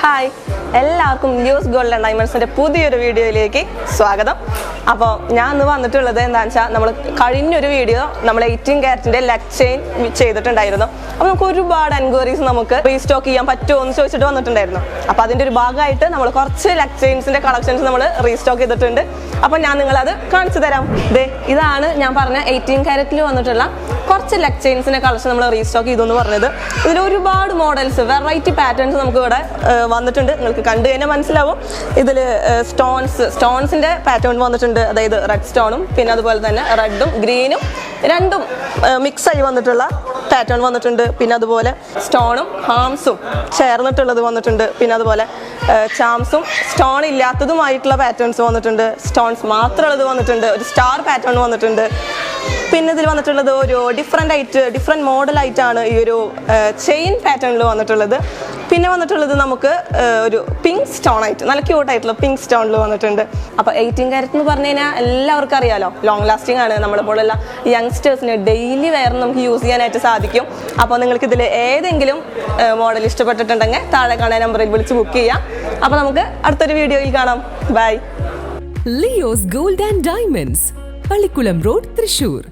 Hi എല്ലാവർക്കും news gold and ഡയമണ്ട്സിന്റെ പുതിയൊരു വീഡിയോയിലേക്ക് സ്വാഗതം. അപ്പോൾ ഞാൻ ഇന്ന് വന്നിട്ടുള്ളത് എന്താണെന്ന് വെച്ചാൽ നമ്മൾ കഴിഞ്ഞൊരു വീഡിയോ നമ്മൾ എയ്റ്റീൻ ക്യാരറ്റിന്റെ ലെഗ് ചെയിൻ ചെയ്തിട്ടുണ്ടായിരുന്നു. അപ്പോൾ നമുക്ക് ഒരുപാട് എൻക്വയറീസ് നമുക്ക് റീസ്റ്റോക്ക് ചെയ്യാൻ പറ്റുമോ എന്ന് ചോദിച്ചിട്ട് വന്നിട്ടുണ്ടായിരുന്നു. അപ്പോൾ അതിന്റെ ഒരു ഭാഗമായിട്ട് നമ്മൾ കുറച്ച് ലെഗ് ചെയിൻസിന്റെ കളക്ഷൻസ് നമ്മൾ റീസ്റ്റോക്ക് ചെയ്തിട്ടുണ്ട്. അപ്പോൾ ഞാൻ നിങ്ങളത് കാണിച്ചു തരാം. ദേ ഇതാണ് ഞാൻ പറഞ്ഞ എയ്റ്റീൻ ക്യാരറ്റിൽ വന്നിട്ടുള്ള കുറച്ച് ലെഗ് ചെയിൻസിന്റെ കളക്ഷൻ നമ്മൾ റീസ്റ്റോക്ക് ചെയ്തു എന്ന് പറഞ്ഞത്. ഇതിൽ ഒരുപാട് മോഡൽസ് വെറൈറ്റി പാറ്റേൺസ് നമുക്ക് ഇവിടെ വന്നിട്ടുണ്ട്. നിങ്ങൾക്ക് കണ്ടു കഴിഞ്ഞാൽ മനസ്സിലാവും. ഇതിൽ സ്റ്റോൺസ് സ്റ്റോൺസിന്റെ പാറ്റേൺ വന്നിട്ടുണ്ട്. അതായത് റെഡ് സ്റ്റോണും പിന്നെ അതുപോലെ തന്നെ റെഡും ഗ്രീനും രണ്ടും മിക്സ് ആയി വന്നിട്ടുള്ള പാറ്റേൺ വന്നിട്ടുണ്ട്. പിന്നെ അതുപോലെ സ്റ്റോണും ഹാംസും ചേർന്നിട്ടുള്ളത് വന്നിട്ടുണ്ട്. പിന്നെ അതുപോലെ ചാംസും സ്റ്റോൺ ഇല്ലാത്തതുമായിട്ടുള്ള പാറ്റേൺസ് വന്നിട്ടുണ്ട്. സ്റ്റോൺസ് മാത്രമുള്ളത് വന്നിട്ടുണ്ട്. ഒരു സ്റ്റാർ പാറ്റേൺ വന്നിട്ടുണ്ട്. പിന്നെ ഇതിൽ വന്നിട്ടുള്ളത് ഒരു ഡിഫറെന്റ് ആയിട്ട് ഡിഫറെന്റ് മോഡലായിട്ടാണ് ഈ ഒരു ചെയിൻ പാറ്റേണിൽ വന്നിട്ടുള്ളത്. പിന്നെ വന്നിട്ടുള്ളത് നമുക്ക് ഒരു പിങ്ക് സ്റ്റോൺ ആയിട്ട് നല്ല ക്യൂട്ട് ആയിട്ടുള്ള പിങ്ക് സ്റ്റോണിൽ വന്നിട്ടുണ്ട്. അപ്പോൾ എയ്റ്റീൻ കാരറ്റ് എന്ന് പറഞ്ഞു കഴിഞ്ഞാൽ എല്ലാവർക്കും അറിയാലോ ലോങ് ലാസ്റ്റിംഗ് ആണ്. നമ്മളെ പോലുള്ള യങ്സ്റ്റേഴ്സിന് ഡെയിലി വെയർ നമുക്ക് യൂസ് ചെയ്യാനായിട്ട് സാധിക്കും. അപ്പോൾ നിങ്ങൾക്ക് ഇതിൽ ഏതെങ്കിലും മോഡൽ ഇഷ്ടപ്പെട്ടിട്ടുണ്ടെങ്കിൽ താഴെ കാണാൻ നമ്പറിൽ വിളിച്ച് ബുക്ക് ചെയ്യാം. അപ്പോൾ നമുക്ക് അടുത്തൊരു വീഡിയോയിൽ കാണാം. Bye Leo's gold and diamonds Pallikulam road Thrissur